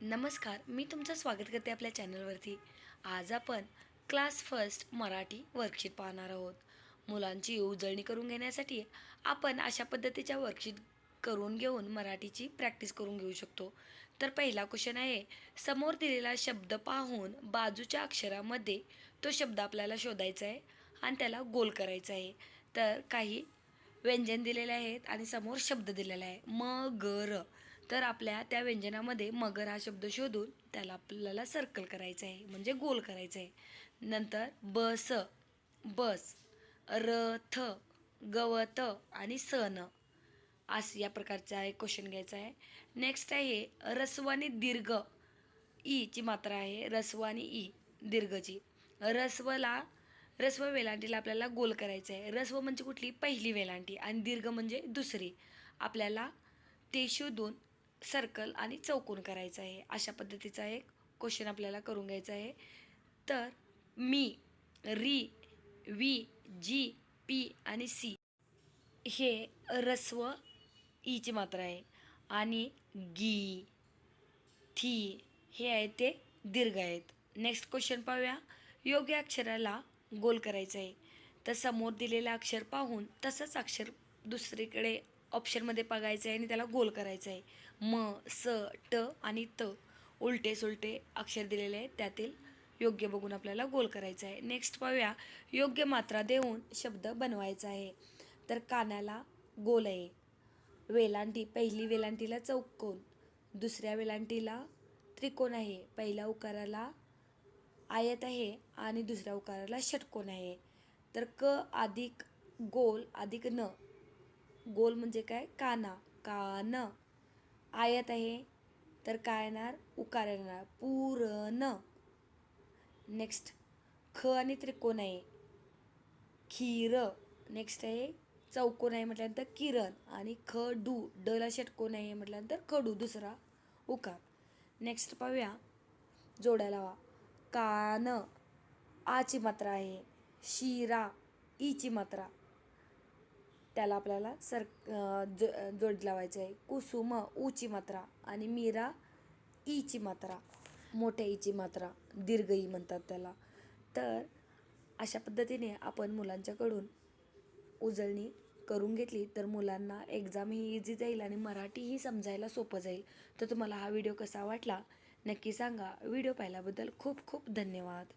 नमस्कार मी तुमचं स्वागत करते आपल्या चॅनलवरती. आज आपण क्लास फर्स्ट मराठी वर्कशीट पाहणार आहोत. मुलांची उजळणी करून घेण्यासाठी आपण अशा पद्धतीच्या वर्कशीट करून घेऊन मराठीची प्रॅक्टिस करून घेऊ शकतो. तर पहिला क्वेश्चन आहे समोर दिलेला शब्द पाहून बाजूच्या अक्षरामध्ये तो शब्द आपल्याला शोधायचा आहे आणि त्याला गोल करायचा आहे. तर काही व्यंजन दिलेले आहेत आणि समोर शब्द दिलेला आहे. म ग र. तर आपल्या त्या व्यंजनामध्ये मगर हा शब्द शोधून त्याला आपल्याला सर्कल करायचं आहे म्हणजे गोल करायचं आहे नंतर बस बस रथ गवत आणि सन असं या प्रकारचा एक क्वेश्चन घ्यायचा आहे. नेक्स्ट आहे रस्व आणि दीर्घ ईची मात्रा आहे. रस्व आणि ई दीर्घची. रस्वला रस्व वेलांटीला आपल्याला गोल करायचं आहे रस्व म्हणजे कुठली? पहिली वेलांटी आणि दीर्घ म्हणजे दुसरी. आपल्याला ते शोधून सर्कल आणि चौकोन करायचं आहे. अशा पद्धतीचा एक क्वेश्चन आपल्याला करून घ्यायचा आहे. तर मी री वी जी पी आणि सी हे रस्व ईची मात्रा आहे. आणि गी थी हे आहे ते दीर्घ आहेत. नेक्स्ट क्वेश्चन पाहूया. योग्य अक्षराला गोल करायचं आहे. तर समोर दिलेलं अक्षर पाहून तसंच अक्षर दुसरीकडे ऑप्शनमध्ये बघायचं आहे आणि त्याला गोल करायचं आहे म स ट आणि त उलटे सुलटे अक्षर दिलेले आहेत. त्यातील योग्य बघून आपल्याला गोल करायचं आहे नेक्स्ट पाहूया. योग्य मात्रा देऊन शब्द बनवायचा आहे. तर कानाला गोल आहे. वेलांटी पहिली वेलांटीला चौकोन दुसऱ्या वेलांटीला त्रिकोण आहे. पहिल्या उकाराला आयत आहे आणि दुसऱ्या उकाराला षटकोन आहे. तर क अधिक गोल अधिक न गोल म्हणजे काय? काना. कान. आयत आहे तर काय येणार? उकार येणार. पूर्ण. नेक्स्ट ख आणि त्रिकोण आहे. खीर. नेक्स्ट आहे चौकोन आहे म्हटल्यानंतर किरण आणि ख डू. डला षटकोन आहे म्हटल्यानंतर खडू दुसरा उकार. नेक्स्ट पाहूया. जोड्या लावा. कान. आची मात्रा आहे. शिरा. ईची मात्रा. त्याला आपल्याला सर जो जोड लावायचं आहे. कुसुम ऊची मात्रा आणि मीरा ईची मात्रा मोठ्या ईची मात्रा दीर्घ ई म्हणतात त्याला. तर अशा पद्धतीने आपण मुलांच्याकडून उजळणी करून घेतली तर मुलांना एक्झाम ही इझी जाईल आणि मराठीही समजायला सोपं जाईल. तर तुम्हाला हा व्हिडिओ कसा वाटला नक्की सांगा. व्हिडिओ पाहिल्याबद्दल खूप खूप धन्यवाद.